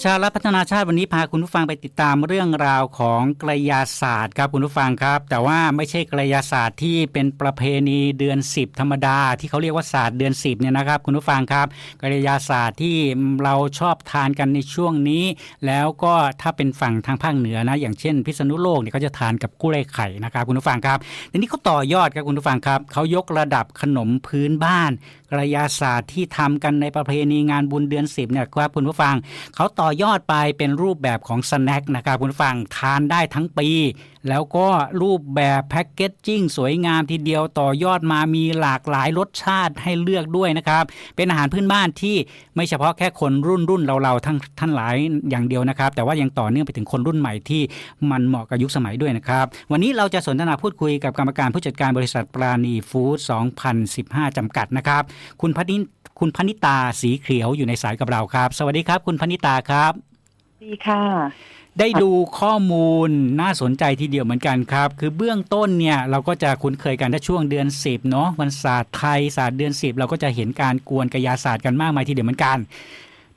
ประชารัฐพัฒนาชาติวันนี้พาคุณผู้ฟังไปติดตามเรื่องราวของกระยาศาสตร์ครับคุณผู้ฟังครับ แต่ว่าไม่ใช่กระยาศาสตร์ที่เป็นประเพณีเดือน 10 ธรรมดา ที่เขาเรียกว่าศาสตร์เดือน 10เนี่ยนะครับ คุณผู้ฟังครับ กระยาศาสตร์ที่เราชอบทานกันในช่วงนี้ แล้วก็ถ้าเป็นฝั่งทางภาคเหนือนะ อย่างเช่น พิษณุโลกเนี่ยเขาจะทานกับกล้วยไข่นะครับคุณผู้ฟังครับทีนี้เขาต่อยอดครับคุณผู้ฟังครับเขายกระดับขนมพื้นบ้าน กระยาศาสตร์ที่ทำกันในประเพณีงานบุญเดือน 10เนี่ยครับคุณผู้ฟังเขาต่ออยอดไปเป็นรูปแบบของสแน็คนะครับคุณฟังทานได้ทั้งปี แล้วก็รูปแบบแพ็กเกจจิ้งสวยงามทีเดียวต่อยอดมามีหลากหลายรสชาติให้เลือกด้วยนะครับ เป็นอาหารพื้นบ้านที่ไม่เฉพาะแค่คนรุ่นรุ่นเราๆทั้งท่านหลายอย่างเดียวนะครับ แต่ว่ายังต่อเนื่องไปถึงคนรุ่นใหม่ที่มันเหมาะกับยุคสมัยด้วยนะครับ วันนี้เราจะสนทนาพูดคุยกับกรรมการผู้จัดการบริษัทปราณีฟู้ด2015 จำกัดนะครับ คุณพนิ คุณพนิตาสีเขียวอยู่ในสายกับเราครับ สวัสดีครับ คุณพนิตาครับดีค่ะ ได้ดูข้อมูลน่าสนใจทีเดียวเหมือนกันครับ คือเบื้องต้นเนี่ยเราก็จะคุ้นเคยกันถ้าช่วงเดือน 10เนาะวันศาสตร์ไทยศาสตร์เดือน 10 เราก็จะเห็นการกวนกระยาศาสตร์กันมากมายทีเดียวเหมือนกัน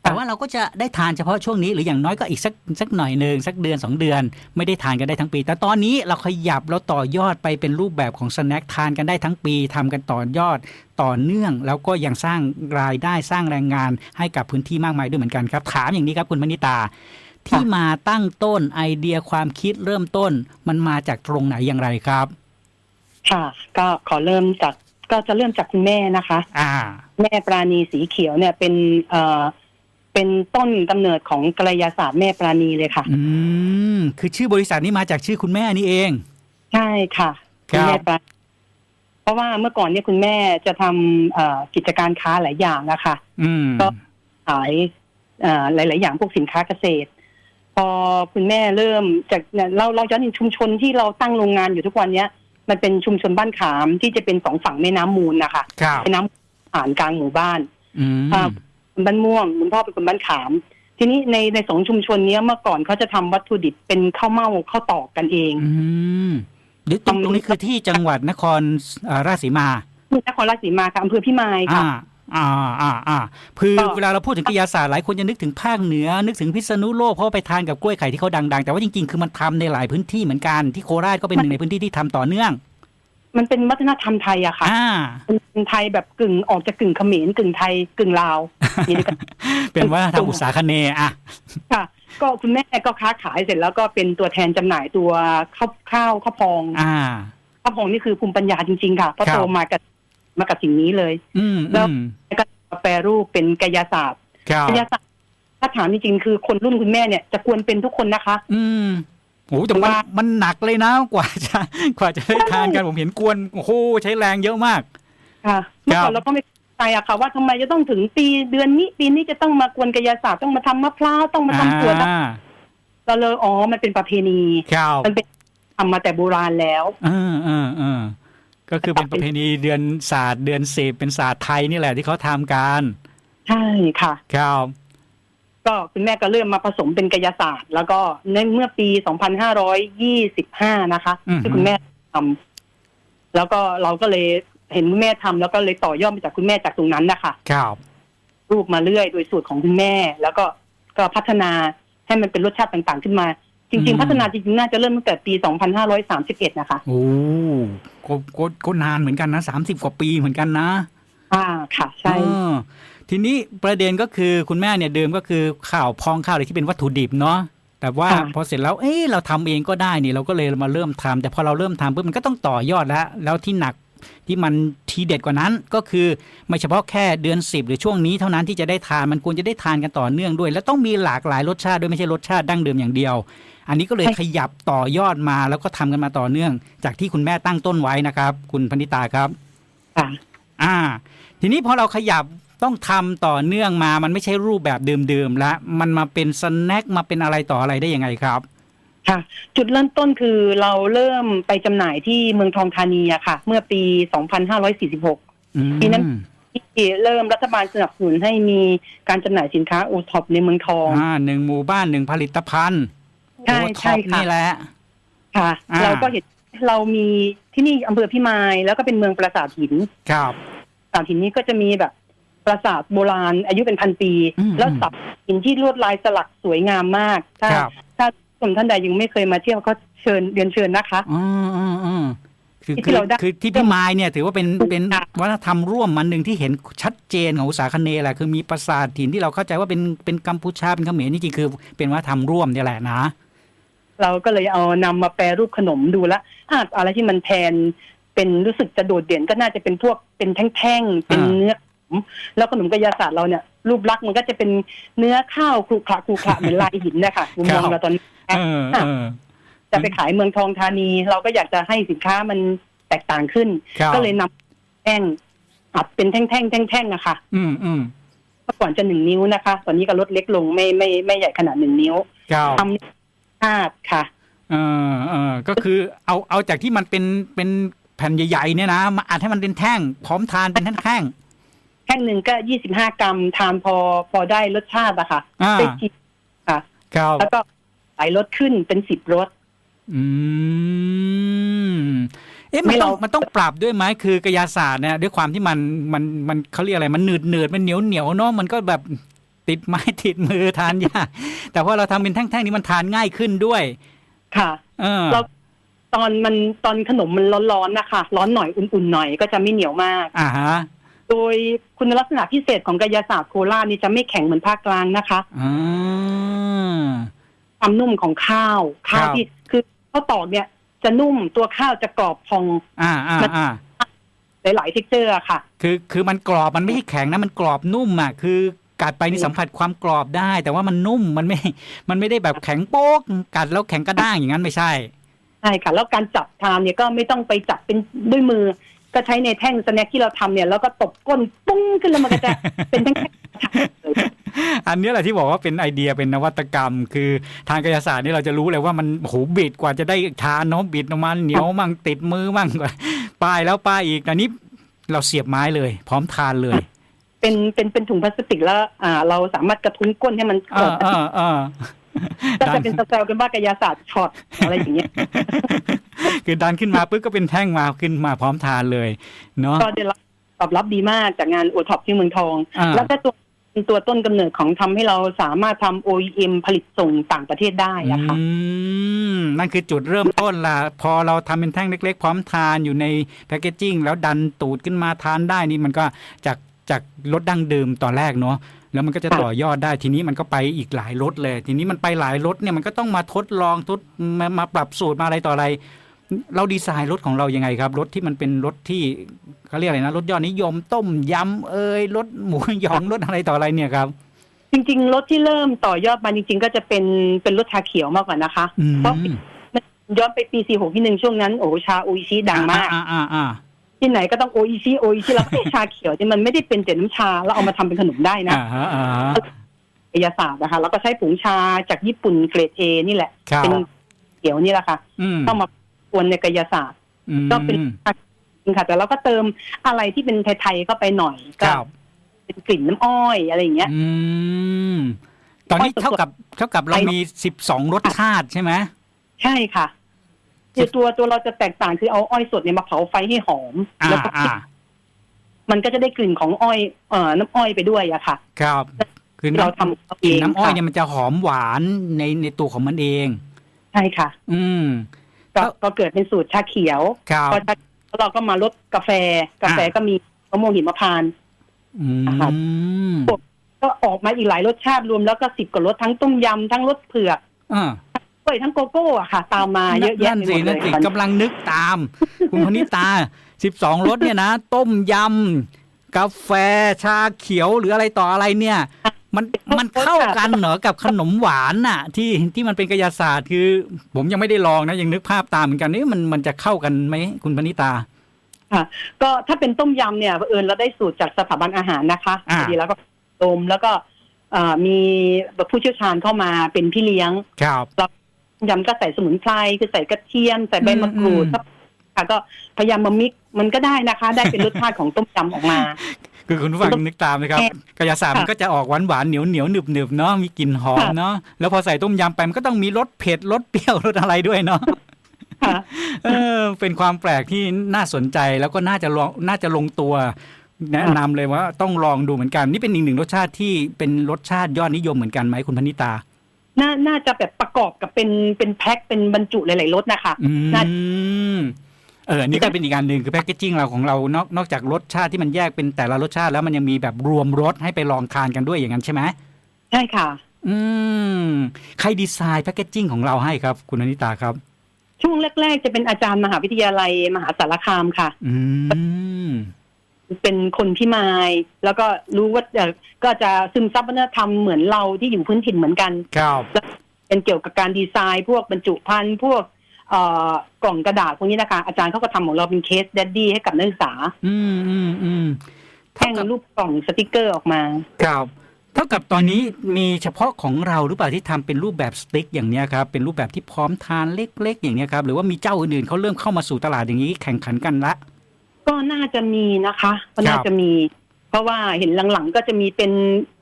แต่ว่าเราก็จะได้ทานเฉพาะช่วงนี้หรืออย่างน้อยก็อีกสักสักหน่อยหนึ่งสักเดือน 2 เดือน ไม่ได้ทานกันได้ทั้งปี แต่ตอนนี้เราขยับเราต่อยอดไปเป็นรูปแบบของสแน็คทานกันได้ทั้งปีทำกันต่อยอดต่อเนื่อง แล้วก็ยังสร้างรายได้สร้างแรงงานให้กับพื้นที่มากมายด้วยเหมือนกันครับ ถามอย่างนี้ครับคุณมณิตา ที่มาตั้งต้นไอเดียความคิดเริ่มต้น มันมาจากตรงไหนอย่างไรครับ ค่ะ ก็ขอเริ่มจากก็จะเริ่มจากคุณแม่นะคะ อ่า แม่ปราณีสีเขียวเนี่ยเป็นเอ่อ เป็นต้นกำเนิดของกระยาศาสตร์แม่ปราณีเลยค่ะ อืมคือชื่อบริษัทนี้มาจากชื่อคุณแม่นี่เอง ใช่ค่ะครับณแม่ปราณีเพราะว่าเมื่อก่อนเนี่ยคุณแม่จะทำเอ่อกิจการค้าหลายอย่างนะคะอืมก็ขายเอ่อหลาย ๆ อย่างพวกสินค้าเกษตร พอคุณแม่เริ่มจากเนี่ยเราเราย้อนถึงชุมชนที่เราตั้งโรงงานอยู่ทุกวันเนี้ย มันเป็นชุมชนบ้านขามที่จะเป็นสองฝั่งแม่น้ำมูลนะคะครับแม่น้ำผ่านกลางหมู่บ้านอืมอ่า บ้านม่วงคุณพ่อเป็นคนบ้านขาม ทีนี้ในในสองชุมชนเนี้ยเมื่อก่อนเขาจะทำวัตถุดิบเป็นข้าวเม่าข้าวตอกกันเองอืมเดี๋ยวตรงตรงนี้คือที่จังหวัดนครเอ่อราชสีมาที่นครราชสีมาค่ะอำเภอพิมายค่ะอ่าอ่าอ่าอ่าคือก็เวลาเราพูดถึงกระยาศาสตร์หลายคนจะนึกถึงภาคเหนือ นึกถึงพิษณุโลกเพราะว่าไปทานกับกล้วยไข่ที่เขาดัง ๆ แต่ว่าจริงๆ คือมันทำในหลายพื้นที่เหมือนกันที่โคราชก็เป็นหนึ่งในพื้นที่ที่ทำต่อเนื่อง มันเป็นวัฒนธรรมไทยอะค่ะอ่า เป็นไทยแบบกึ่งออกจากกึ่งเขมรกึ่งไทยกึ่งลาวนี่ด้วยกันเป็นว่าทำอุตสาคเนย์อะ ค่ะ ก็คุณแม่ก็ค้าขายเสร็จแล้วก็เป็นตัวแทนจำหน่ายตัวข้าวข้าวข้าวพองอ่า ข้าวพองนี่คือภูมิปัญญาจริง ๆ ค่ะเพราะครับ โตมากับมากับสิ่งนี้เลย อืมแล้อืวมแล้วก็มาแปรรูปเป็นกายศาสตร์ครับ กายศาสตร์ถ้าถามจริงๆคือคนรุ่นคุณแม่เนี่ยจะควรเป็นทุกคนนะคะ อืม โอ้โหแต่มันว่ามันหนักเลยนะกว่าจะกว่าจะได้ทานกันผมเห็นกวนโอ้โหใช้แรงเยอะมาก ค่ะเมื่อก่อนเราก็ไม่เข้าใจอะค่ะว่าทำไมจะต้องถึงปีเดือนนี้ปีนี้จะต้องมากวนกายศาสตร์ต้องมาทำมะพร้าวต้องมาทำสวนอ่าเราเลยอ๋อมันเป็นประเพณีครับมันเป็นทำมาแต่โบราณแล้วเออเออเออก็คือเป็นประเพณีเดือนศาสตร์เดือนสิบเป็นศาสตร์ไทยนี่แหละที่เขาทำกัน ใช่ค่ะครับ ก็คุณแม่ก็เริ่มมาผสมเป็นกายศาสตร์ แล้วก็ในเมื่อปี 2525 นะคะ อือฮึที่คุณแม่ทำแล้วก็เราก็เลยเห็นคุณแม่ทำแล้วก็เลยต่อยอดมาจากคุณแม่จากตรงนั้นนะคะครับรูปมาเรื่อยโดยสูตรของคุณแม่ แล้วก็ก็พัฒนาให้มันเป็นรสชาติต่างๆ ขึ้นมา จริงๆพัฒนาจริงๆน่าจะเริ่มตั้งแต่ปี 2531 นะคะ โอ้ก็ก็ก็นานเหมือนกันนะสามสิบกว่าปีเหมือนกันนะอ่าค่ะ ใช่ เออ ทีนี้ประเด็นก็คือคุณแม่เนี่ยเดิมก็คือข้าวพองข้าวอะไรที่เป็นวัตถุดิบเนาะแต่ว่าค่ะพอเสร็จแล้วเอ้เราทำเองก็ได้นี่เราก็เลยมาเริ่มทำแต่พอเราเริ่มทำปุ๊บมันก็ต้องต่อยอดแล้ว แล้วที่หนักที่มันทีเด็ดกว่านั้นก็คือไม่เฉพาะแค่เดือน 10 หรือช่วงนี้เท่านั้นที่จะได้ทานมันควรจะได้ทานกันต่อเนื่องด้วย แล้วต้องมีหลากหลายรสชาติด้วยไม่ใช่รสชาติดั้งเดิมอย่างเดียว อันนี้ก็เลยขยับต่อยอดมาแล้วก็ทำกันมาต่อเนื่อง จากที่คุณแม่ตั้งต้นไว้นะครับ คุณพนิตาครับค่ะอ่า ทีนี้พอเราขยับต้องทำต่อเนื่องมา มันไม่ใช่รูปแบบเดิมๆแล้วมันมาเป็นสแน็คมาเป็นอะไรต่ออะไรได้ยังไงครับ ค่ะ จุดเริ่มต้นคือเราเริ่มไปจำหน่ายที่เมืองทองธานีอะค่ะ เมื่อปี 2546อืมปีนั้นที่เริ่มรัฐบาลสนับสนุนให้มีการจำหน่ายสินค้าโอท็อปในเมืองทองอ่าหนึ่งหมู่บ้านหนึ่งผลิตภัณฑ์ใช่โอท็ใช่อปค่ะนี่แหละค่ะอ่าเราก็เห็นเรามีที่นี่อำเภอพิมายแล้วก็เป็นเมืองปราสาทหินครับปรา สาทหินนี้ก็จะมีแบบปราสาทโบราณอายุเป็นพันปีอืมแล้วสับหินที่ลวดลายสลักสวยงามมาก ถ้าครับถ้าคนท่านใดยังไม่เคยมาเที่ยวก็เชิญเรียนเชิญนะคะอืมอืมอืมคือที่คือเราได้คือที่พี่มายเนี่ยถือว่าเป็นเป็นค่ะวัฒนธรรมร่วมมันหนึ่งที่เห็นชัดเจนของอุตสาคเนย์แหละคือมีปราสาทถิ่นที่เราเข้าใจว่าเป็นเป็นกัมพูชาเป็นเขมรนี่จริงๆคือเป็นวัฒนธรรมร่วมเนี่ยแหละนะ เราก็เลยเอานำมาแปรรูปขนมดูและอะอะไรที่มันแทน เป็นรู้สึกจะโดดเด่นก็น่าจะเป็นพวกเป็นแท่งๆเป็นอ่าเนื้อขนมแล้วขนมกระยาศาสตร์เราเนี่ย รูปลักษณ์มันก็จะเป็นเนื้อข้าวครุขระครุขระเหมือนลายหินนะคะมุมมองเราตอนนี้เออเออจะไปขายเมืองทองธานี เราก็อยากจะให้สินค้ามันแตกต่างขึ้นครับก็เลยนำแท่งอัดเป็นแท่งๆแท่งๆอะค่ะอืมอืมเมื่อก่อนจะหนึ่งนิ้วนะคะ ตอนนี้ก็ลดเล็กลงไม่ไม่ไม่ใหญ่ขนาดหนึ่งนิ้วครับทำชาติค่ะเออเออก็คือเอาเอาจากที่มันเป็นเป็นแผ่นใหญ่ๆเนี่ยนะมาอัดให้มันเป็นแท่ง พร้อมทานเป็นแท่งแท่งหนึ่งก็ยี่สิบห้ากรัมทานพอพอได้รสชาติอะค่ะอ่าได้ชิมค่ะๆครับแล้วก็หลายรสขึ้นเป็นสิบรสอืมเอ๊ะมันไม่ต้องเรามัมันต้องปรับด้วยไหมคือกระยาศาสตร์เนี่ยด้วยความที่มันมันมันเขาเรียกอะไรมันหนืดหนืดมันเหนียวเหนียวเนาะมันก็แบบติดไม้ติดมือทานยากแต่พอเราทำเป็นแท่งๆนี้มันทานง่ายขึ้นด้วย ค่ะ เออเรา ตอนมันตอนขนมมันร้อนๆนะคะ ร้อนหน่อยอุ่นๆหน่อยก็จะไม่เหนียวมาก อ่าฮะโดยคุณลักษณะพิเศษของกายาศาสตร์โคราชนี่จะไม่แข็งเหมือนภาคกลางนะคะอ่าความนุ่มของข้าวข้าวครับที่คือข้าวตอกเนี่ย จะนุ่มตัวข้าวจะกรอบพอง อ่าอ่าอ่าหลายๆเท็กเจอร์ค่ะ คือคือมันกรอบมันไม่ใช่แข็งนะมันกรอบนุ่มอะคือกัดไปนี่สัมผัสความกรอบได้ แต่ว่ามันนุ่มมันไม่ มันไม่ได้แบบแข็งโป๊กกัดแล้วแข็งกระด้างอย่างนั้นไม่ใช่ ใช่ค่ะ แล้วการจับทานเนี่ยก็ไม่ต้องไปจับเป็นด้วยมือ ก็ใช้ในแท่งสแน็คที่เราทำเนี่ยแล้วก็ตบก้นปุ้งขึ้นแล้วมันก็จะเป็นแท่งๆเลยอันนี้แหละที่บอกว่าเป็นไอเดียเป็นนวัตกรรม คือทางกายศาสตร์นี่เราจะรู้เลยว่ามันโหบิดกว่าจะได้ทานเนาะบิดออกมาเหนียวมั่งติดมือมั่งกว่าป้ายแล้วป้ายอีกอันนี้เราเสียบไม้เลย พร้อมทานเลย เป็นเป็นเป็นถุงพลาสติกแล้ว อ่า เราสามารถกระทุ้งก้นให้มันเออเออเออ ก็จะเป็นสแตลกันว่ากายาศาสตร์ช็อตอะไรอย่างเงี้ย คือดันขึ้นมาปุ๊บก็เป็นแท่งมาขึ้นมาพร้อมทานเลยเนาะก็ได้รับตอบรับดีมากจากงานโอท็อปที่เมืองทองอ่าแล้วก็ตัวเป็นตัวต้นกำเนิดของทำให้เราสามารถทำ OEM ผลิตส่งต่างประเทศได้อะค่ะอืมนั่นคือจุดเริ่มต้นละพอเราทำเป็นแท่งเล็ก ๆ พร้อมทานอยู่ในแพคเกจจิ้งแล้วดันตูดขึ้นมาทานได้นี่มันก็จากจากรสดั้งเดิมตอนแรกเนาะ แล้วมันก็จะค่ะต่อยอดได้ทีนี้มันก็ไปอีกหลายรสเลย ทีนี้มันไปหลายรสเนี่ยมันก็ต้องมาทดลองทดมามาปรับสูตรมาอะไรต่ออะไร เราดีไซน์รถของเรายังไงครับ รถที่มันเป็นรถที่เขาเรียกอะไรนะรถยอดนิยมต้มยำเอยรถหมูหยองรถอะไรต่ออะไรเนี่ยครับจริงๆ รถที่เริ่มต่อยอดมาจริง ๆ ก็จะเป็นเป็นรถชาเขียวมากกว่านะคะอืมเพราะมันย้อนไปปี46ที่หนึ่งช่วงนั้น โอ้โหชาโออิชิดังมากอ่าอ่าอ่า ที่ไหนก็ต้องโออิชิโออิชิแล้วก็เอ๊ะชาเขียวเนี่ยมันไม่ได้เป็นแต่น้ำชาแล้วเอามาทำเป็นขนมได้นะอ่าฮะอ่าฮะวิทยาศาสตร์นะคะ แล้วก็ใช้ผงชาจากญี่ปุ่นเกรดเอนี่แหละครับเป็นเขียวนี่แหละค่ะอืมเข้ามาปวนในกายศาสตร์อืมก็เป็นชาจริงค่ะแต่เราก็เติมอะไรที่เป็นไทยๆเข้าไปหน่อยคก็รับเป็นกลิ่นน้ำอ้อยอะไรอย่างเงี้ยอืมตอนนี้อ้อยสดๆเท่ากับเท่ากับเราไอ้มีสิบสองรสชาติใช่ไหมใช่ค่ะ คือตัวตัวเราจะแตกต่างคือเอาอ้อยสดเนี่ยมาเผาไฟให้หอมอ่าแล้วก็อ่ามันก็จะได้กลิ่นของอ้อยเอ่อน้ำอ้อยไปด้วยอะค่ะ ครับคือเราน้ำทำเอากลิ่นเองน้ำอ้อยค่ะเนี่ยมันจะหอมหวานในในตัวของมันเอง ใช่ค่ะ อืม ก็แล้ว ก็เกิดเป็นสูตรชาเขียวครับ พอชาแล้วเราก็มาลดกาแฟ กาแฟอ่าก็มีมะม่วงหิมพานต์ อืครับมก็ออกมาอีกหลายรสชาติรวมแล้วก็สิบกว่ารสทั้งต้มยำทั้งรสเผือก อ่า กล้วยทั้งโกโก้อะค่ะ ตามมาเยอะแยะนั่นไปหสิมดเลนั่นยสิตอนนี้กำลังนึกตาม คุณพนิตาสิบสองรสเนี่ยนะ ต้มยำกาแฟชาเขียวหรืออะไรต่ออะไรเนี่ย มันมันเข้ากันเหรอกับขนมหวานน่ะ ที่ที่มันเป็นกายศาสตร์คือ ผมยังไม่ได้ลองนะยังนึกภาพตามเหมือนกันนี่มันมันจะเข้ากันไหมคุณพนิตาก็ถ้าเป็นต้มยำเนี่ยเผอิญเราได้สูตรจากสถาบันอาหารนะคะอ่าพอดีแล้วก็ดมแล้วก็เอ่อมีผู้เชี่ยวชาญเข้ามาเป็นพี่เลี้ยงครับ ยำก็ใส่สมุนไพรคือใส่กระเทียม ใส่ใบมะกรูดอืมค่ะก็พยายามมามิกซ์มันก็ได้นะคะ ได้เป็นรสชาติของต้มยำออกมา คือคุณผู้ฟังนึกตามนะครับแค่กายศาสตร์มันก็จะออกหวานหวานๆเหนียวเหนียวหนึบหนึบๆเนาะมีกลิ่นหอมค่ะเนาะแล้วพอใส่ต้มยำไปมันก็ต้องมีรสเผ็ดรสเปรี้ยวรสอะไรด้วยเนาะค่ะเออเป็นความแปลกที่น่าสนใจแล้วก็น่าจะลองน่าจะลงตัว แนะนำเลยว่าต้องลองดูเหมือนกัน นี่เป็นอีกหนึ่งรสชาติที่เป็นรสชาติยอดนิยมเหมือนกันไหมคุณพนิตา น่าน่าจะแบบประกอบกับเป็นเป็นแพ็คเป็นบรรจุหลายๆรสนะคะอืน่า มเออนี่ก็เป็นอีกอันหนึ่งคือแพคเกจิ้งเราของเรานอกนอกจากรสชาติที่มันแยกเป็นแต่ละรสชาติแล้วมันยังมีแบบรวมรสให้ไปลองทานกันด้วยอย่างนั้นใช่ไหมใช่ค่ะ อืมใครดีไซน์แพคเกจิ้งของเราให้ครับ คุณอนิตาครับ ช่วงแรก ๆ จะเป็นอาจารย์มหาวิทยาลัยมหาสารคามค่ะ อืม เป็นคนพิมายแล้วก็รู้ว่าเอ่อก็จะซึมซับวัฒนธรรมเหมือนเราที่อยู่พื้นถิ่นเหมือนกัน ครับ เป็นเกี่ยวกับการดีไซน์พวกบรรจุภัณฑ์พวกเอ่อกล่องกระดาษพวกนี้นะคะ อาจารย์เขาก็ทำของเราเป็นเคสแดดดี้ให้กับนักศึกษาอืมอืมอืมแท่งรูปกล่องสติกเกอร์ออกมา ครับ เท่ากับตอนนี้มีเฉพาะของเราหรือเปล่าที่ทำเป็นรูปแบบสติ๊กอย่างเนี้ยครับเป็นรูปแบบที่พร้อมทานเล็กๆ อย่างเนี้ยครับหรือว่ามีเจ้าอื่นๆเขาเริ่มเข้ามาสู่ตลาดอย่างนี้แข่งขันกันละ ก็น่าจะมีนะคะ ก็น่าครับจะมี เพราะว่าเห็นหลังๆก็จะมีเป็น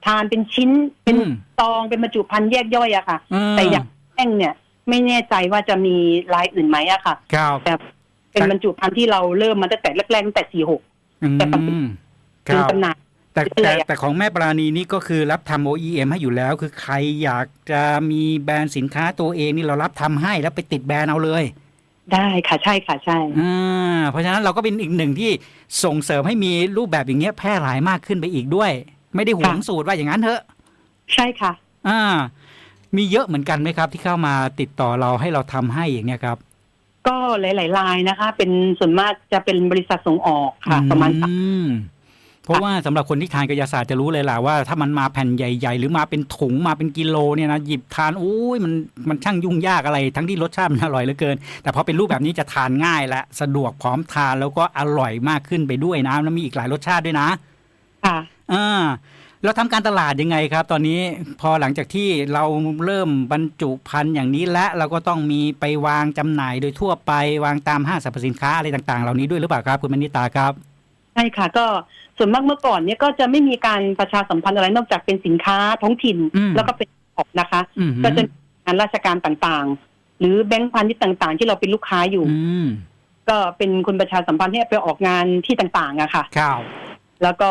ทานเป็นชิ้น เป็นอืมซองเป็นบรรจุภัณฑ์แยกย่อยอะค่ะอืมแต่อย่างแท่งเนี่ย ไม่แน่ใจว่าจะมีลายอื่นไหมอะค่ะครับแต่เป็นบรรจุภัณฑ์ที่เราเริ่มมาตั้งแต่แรกๆตั้งแต่สี่หกอืมแต่ปัจจุบันคเป็นรับจำหน่ายแต่เป็นแต่ไรอะแต่ของแม่ปราณีนี่ก็คือรับทำ OEM ให้อยู่แล้ว คือใครอยากจะมีแบรนด์สินค้าตัวเองนี่เรารับทำให้แล้วไปติดแบรนด์เอาเลย ได้ค่ะใช่ค่ะใช่ อ่าเพราะฉะนั้นเราก็เป็นอีกหนึ่งที่ส่งเสริมให้มีรูปแบบอย่างเงี้ยแพร่หลายมากขึ้นไปอีกด้วย ไม่ได้หวงสูตรว่าอย่างนั้นเถอะ ใช่ค่ะ อ่า มีเยอะเหมือนกันไหมครับ ที่เข้ามาติดต่อเราให้เราทำให้อย่างเนี้ยครับก็หลายๆลายนะคะ เป็นส่วนมากจะเป็นบริษัทส่งออกค่ะ ประมาณอืม เพราะว่าสำหรับคนที่ทานกายศาสตร์จะรู้เลยล่ะว่าถ้ามันมาแผ่นใหญ่ๆ หรือมาเป็นถุงมาเป็นกิโลเนี่ยนะหยิบทานโอ้ยมันมันช่างยุ่งยากอะไร ทั้งที่รสชาติมันอร่อยเหลือเกิน แต่พอเป็นรูปแบบนี้จะทานง่ายและสะดวกพร้อมทานแล้วก็อร่อยมากขึ้นไปด้วยนะแล้วมีอีกหลายรสชาติด้วยนะค่ะอ่าเราทำการตลาดยังไงครับ ตอนนี้พอหลังจากที่เราเริ่มบรรจุพันธุ์อย่างนี้และเราก็ต้องมีไปวางจำหน่ายโดยทั่วไปวางตามห้างสรรพสินค้าอะไรต่างๆ เหล่านี้ด้วยหรือเปล่าครับคุณมณิตาครับ ใช่ค่ะ ก็ส่วนมากเมื่อก่อนเนี่ยก็จะไม่มีการประชาสัมพันธ์อะไรนอกจากเป็นสินค้าท้องถิ่นอืมแล้วก็เป็นออกนะคะ อืม ก็จะมีงานราชการต่างๆ หรือแบงก์พาณิชย์ต่างๆ ที่เราเป็นลูกค้าอยู่ อืมก็เป็นคนประชาสัมพันธ์ให้ไปออกงานที่ต่างๆอะค่ะ ครับแล้วก็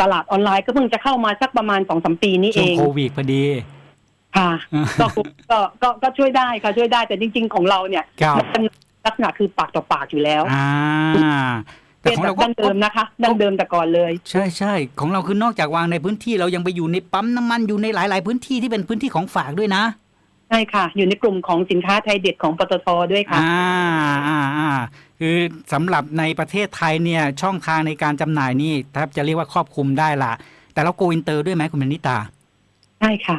ตลาดออนไลน์ก็เพิ่งจะเข้ามาสักประมาณสองสมปีนี้เอช่วงงโควิดพอดี ค่ะ ก็ก็ก็ก็ช่วยได้ค่ะช่วยได้แต่จริง ๆ ของเราเนี่ยครับ มันเป็นลักษณะคือปากต่อปากอยู่แล้ว อ่า แต่เป็นของแบเราบก็ดั้งเดิมนะคะ ดั้งเดิมแต่ก่อนเลย ใช่ใช่ของเราคือนอกจากวางในพื้นที่เรายังไปอยู่ในปั๊มน้ำมันอยู่ในหลาย ๆ พื้นที่ที่เป็นพื้นที่ของฝากด้วยนะใช่ค่ะ อยู่ในกลุ่มของสินค้าไทยเด็ดของปตทด้วยค่ะอ่าอ่าอ่าคือสำหรับในประเทศไทยเนี่ยช่องทางในการจำหน่ายนี่แทบจะเรียกว่าครอบคลุมได้ละแต่เราโกอินเตอร์ด้วยไหมคุณมณิตาใช่ค่ะ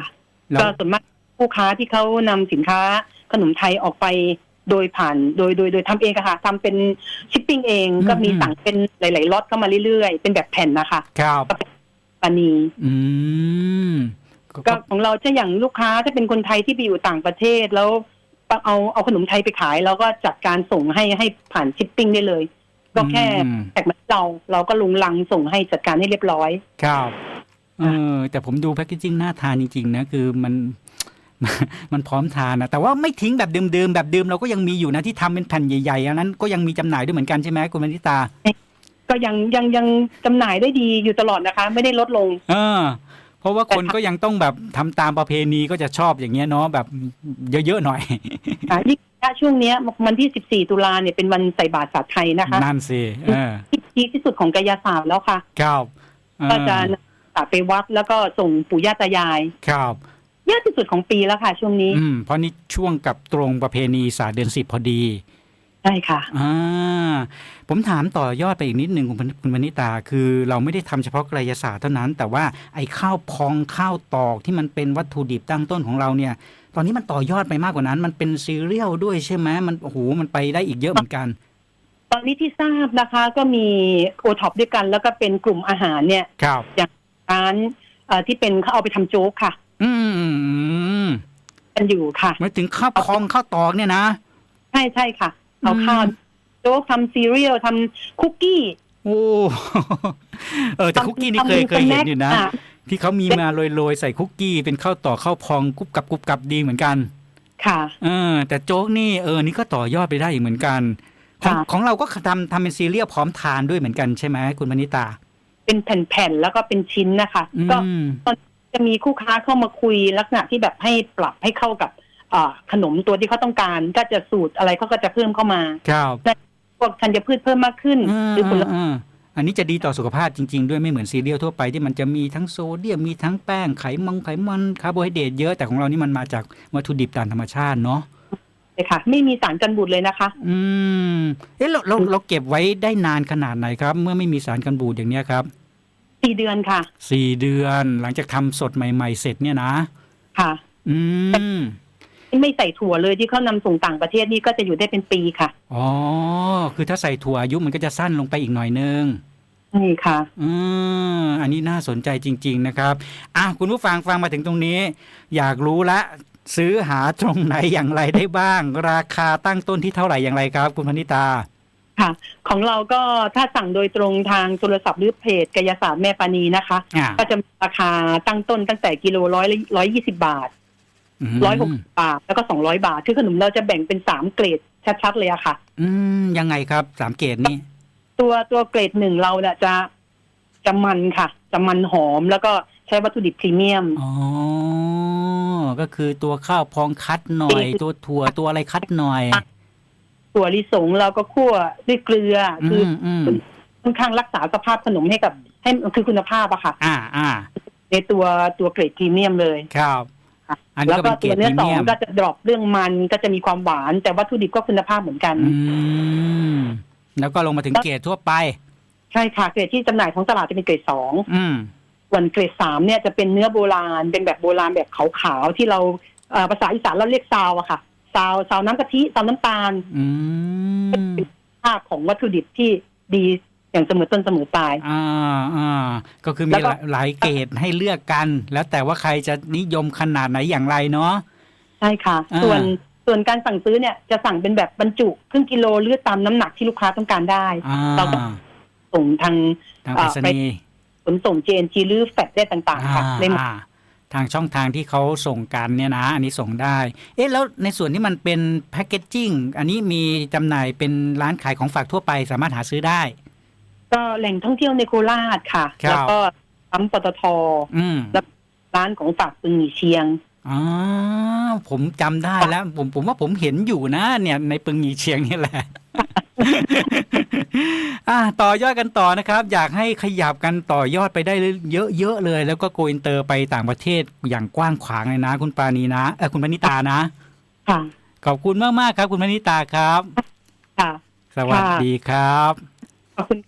เราก็ส่วนมากผู้ค้าที่เขานำสินค้าขนมไทยออกไป โดยผ่านโดยโดยโดยทำเองอะค่ะทำเป็นชิปปิ้งเองก็มีสั่งเป็นหลาย ๆล็อตเข้ามาเรื่อยๆ เป็นแบบแผ่นนะคะครับปานีอืมก็ของเราจะอย่างลูกค้าถ้าเป็นคนไทยที่ไปอยู่ต่างประเทศแล้วเอาเอาขนมไทยไปขายแล้วก็จัดการส่งให้ให้ผ่านชิปปิ้งได้เลย ก็แค่อืมแท็กมาที่เราเราก็ลงลังส่งให้จัดการให้เรียบร้อย ครับเออแต่ผมดูแพคเกจิ้งน่าทานจริง ๆ นะ คือมัน มันพร้อมทานนะแต่ว่าไม่ทิ้งแบบเดิมๆแบบเดิมเราก็ยังมีอยู่นะที่ทำเป็นแผ่นใหญ่ๆอันนั้นก็ยังมีจำหน่ายด้วยเหมือนกันใช่ไหมคุณมณิตา ก็ยังยังยังจำหน่ายได้ดีอยู่ตลอดนะคะ ไม่ได้ลดลง เออ เพราะว่าคนก็ยังต้องแบบทำตามประเพณีก็จะชอบอย่างเงี้ยเนาะแบบเยอะๆหน่อยอะยิ่งณช่วงเนี้ยวันที่14ตุลาเนี่ยเป็นวันใส่บาตรศาสตร์ไทยนะคะนั่นสิเออที่พีคที่สุดของกายศาสตร์แล้วค่ะครับเออก็จะนำศาสตร์ไปวัดแล้วก็ส่งปู่ย่าตายายครับ เยอะที่สุดของปีแล้วค่ะ ช่วงนี้ อืมเพราะนี่ช่วงกับตรงประเพณีศาสตร์เดือนสิบพอดี ใช่ค่ะ อ่าผมถามต่อยอดไปอีกนิดหนึ่งคุณพนคุณมณิตาคือเราไม่ได้ทำเฉพาะกายศาสตร์เท่านั้น แต่ว่าไอ้ข้าวพองข้าวตอกที่มันเป็นวัตถุดิบตั้งต้นของเราเนี่ย ตอนนี้มันต่อยอดไปมากกว่านั้น มันเป็นซีเรียลด้วยใช่ไหมมันโอ้โหมันไปได้อีกเยอะเหมือนกัน ตอนนี้ที่ทราบนะคะก็มีโอท็อปด้วยกัน แล้วก็เป็นกลุ่มอาหารเนี่ย ครับ ร้านเอ่อที่เป็นเขาเอาไปทำโจ๊กค่ะ อืมกันอยู่ค่ะหมายถึงข้าวพองข้าวตอกเนี่ยนะใช่ใช่ค่ะเอาข้าวโจ๊กทำซีเรียลทำคุกกี้โอ้เออแต่คุกกี้นี่เคยทำเคยเห็นอยู่นะสแคที่เขามีมาโรยๆใส่คุกกี้เป็นข้าวต่อกข้าวพองกรุบกับกรุบกับดีเหมือนกัน ค่ะเออแต่โจ๊กนี่เออนี่ก็ต่อยอดไปได้อีกเหมือนกันของค่ะของเราก็ทำทำเป็นซีเรียลพร้อมทานด้วยเหมือนกันใช่ไหมคุณมณิตา เป็นแผ่นๆแล้วก็เป็นชิ้นนะคะอืก็ม จะมีคู่ค้าเข้ามาคุยลักษณะที่แบบให้ปรับให้เข้ากับอ่าขนมตัวที่เขาต้องการ ก็จะสูตรอะไรเขาก็จะเพิ่มเข้ามาครับพวกธัญพืชเพิ่มมากขึ้นอืมหรือผลอืมอันนี้จะดีต่อสุขภาพจริง ๆ ด้วยไม่เหมือนซีเรียลทั่วไปที่มันจะมีทั้งโซเดียมมีทั้งแป้งไขมันไขมันคาร์โบไฮเดรตเยอะแต่ของเรานี่มันมาจากวัตถุดิบตามธรรมชาติเนาะเลยค่ะ ไม่มีสารกันบูดเลยนะคะ อืมเอ๊ะเราเราเราเก็บไว้ได้นานขนาดไหนครับ เมื่อไม่มีสารกันบูดอย่างเนี้ยครับ สี่เดือนค่ะ สี่เดือนหลังจากทำสดใหม่ ๆ เสร็จเนี่ยนะ ค่ะ อืม ไม่ใส่ถั่วเลยที่เขานำส่งต่างประเทศนี่ก็จะอยู่ได้เป็นปีค่ะอ๋อ คือถ้าใส่ถั่วอายุมันก็จะสั้นลงไปอีกหน่อยนึงนี่ค่ะ อืมอันนี้น่าสนใจจริง ๆ นะครับ อะคุณผู้ฟังฟังมาถึงตรงนี้ อยากรู้ละ ซื้อหาตรงไหนอย่างไรได้บ้าง ราคาตั้งต้นที่เท่าไหร่อย่างไรครับ คุณพนิตา ค่ะ ของเราก็ถ้าสั่งโดยตรงทางโทรศัพท์หรือเพจกายศาสตร์แม่ปานีนะคะ อ่า ก็จะมีราคาตั้งต้นตั้งแต่กิโลร้อยร้อยยี่สิบาทมร้อยหกบาท แล้วก็สองร้อยบาท คือขนมเราจะแบ่งเป็นสามเกรดชัดๆเลยอะค่ะ อืมยังไงครับสามเกตนี่ตัวตัวเกรดหนึ่งเราเนี่ยจะจะมันค่ะ จะมันหอมแล้วก็ใช้วัตถุดิบพรีเมียม อ๋อก็คือตัวข้าวพองคัดหน่อย ตัวถั่วตัวอะไรคัดหน่อย ตัวลิสงเราก็คั่วด้วยเกลืออคือมอืมค่อนข้างรักษาสภาพขนมให้กับ ให้คือคุณภาพอะค่ะ อ่าอ่าในตัวตัวเกรดพรีเมียมเลยครับค่ะอันนี้แล้วก็ก็เป็นเกรตัวดพเนื้อรีสอเมีงยมก็จะดรอปเรื่องมันก็จะมีความหวาน แต่วัตถุดิบก็คุณภาพเหมือนกัน อืมแล้วก็ลงมาถึงเกรดทั่วไป ใช่ค่ะเกรดที่จำหน่ายของตลาดจะเป็นเกรดสองอืมส่วนเกรดสามเนี่ยจะเป็นเนื้อโบราณเป็นแบบโบราณแบบขาวๆที่เราเอ่อภาษาอีสานเราเรียกซาวอะค่ะ ซาวซาวน้ำกะทิซาวน้ำตาลอืมภาพของวัตถุดิบที่ดีอย่างเสมอต้นเสมอปลาย อ่าอ่าก็คือแล้มีวก็ หลายหลายเกรดให้เลือกกัน แล้วแต่ว่าใครจะนิยมขนาดไหนอย่างไรเนาะ ใช่ค่ะ อ่า ส่วนส่วนการสั่งซื้อเนี่ยจะสั่งเป็นแบบบรรจุครึ่งกิโลหรือตามน้ำหนักที่ลูกค้าต้องการได้ อ่าเราก็ ส่งทาง ทางไปรษณีย์ขนส่ง JNG หรือแฟลตได้ต่างๆ ค่ะอ่าได้หมดอ่า ทางช่องทางที่เขาส่งกันเนี่ยนะ อันนี้ส่งได้ เอ๊ะแล้วในส่วนที่มันเป็นแพคเกจจิ้งอันนี้มีจำหน่ายเป็นร้านขายของฝากทั่วไปสามารถหาซื้อได้ ก็แหล่งท่องเที่ยวในโคราชค่ะครับแล้วก็ปั๊มปตทอืมแล้วร้านของฝากปึงหมี่เชียงอ๋อผมจำได้แล้ว ผมผมว่าผมเห็นอยู่นะ เนี่ยในปึงหยีเชียงนี่แหละ อะต่อยอดกันต่อนะครับ อยากให้ขยับกันต่อยอดไปได้เยอะๆเลย แล้วก็โกอินเตอร์ไปต่างประเทศอย่างกว้างขวางเลยนะ คุณปานีนะเออคุณพนิตานะ ค่ะ ขอบคุณมากๆครับ คุณพนิตาครับ ค่ะ สวัสดีครับ ขอบคุณ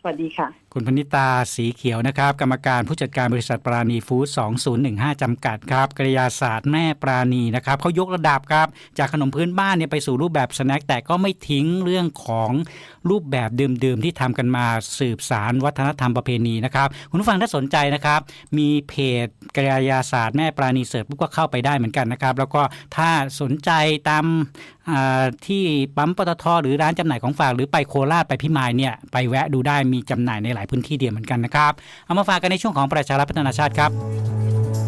สวัสดีค่ะ คุณพนิตาสีเขียวนะครับ กรรมการผู้จัดการบริษัทปราณีฟู้ด2015 จำกัดครับกริยาศาสตร์แม่ปราณีนะครับเขายกระดับครับ จากขนมพื้นบ้านเนี่ยไปสู่รูปแบบสแน็คแต่ก็ไม่ทิ้งเรื่องของรูปแบบเดิมๆที่ทำกันมาสืบสารวัฒนธรรมประเพณีนะครับคุณผู้ฟังถ้าสนใจนะครับ มีเพจกริยาศาสตร์แม่ปราณีเสิร์ฟปุ๊บก็เข้าไปได้เหมือนกันนะครับ แล้วก็ถ้าสนใจตามที่ปั๊มปตทหรือร้านจำหน่ายของฝากหรือไปโคราชไปพิมายเนี่ยไปแวะดูได้มีจำหน่ายในหลายพื้นที่เดียวเหมือนกันนะครับ เอามาฝากกันในช่วงของประชารัฐพัฒนาชาติครับ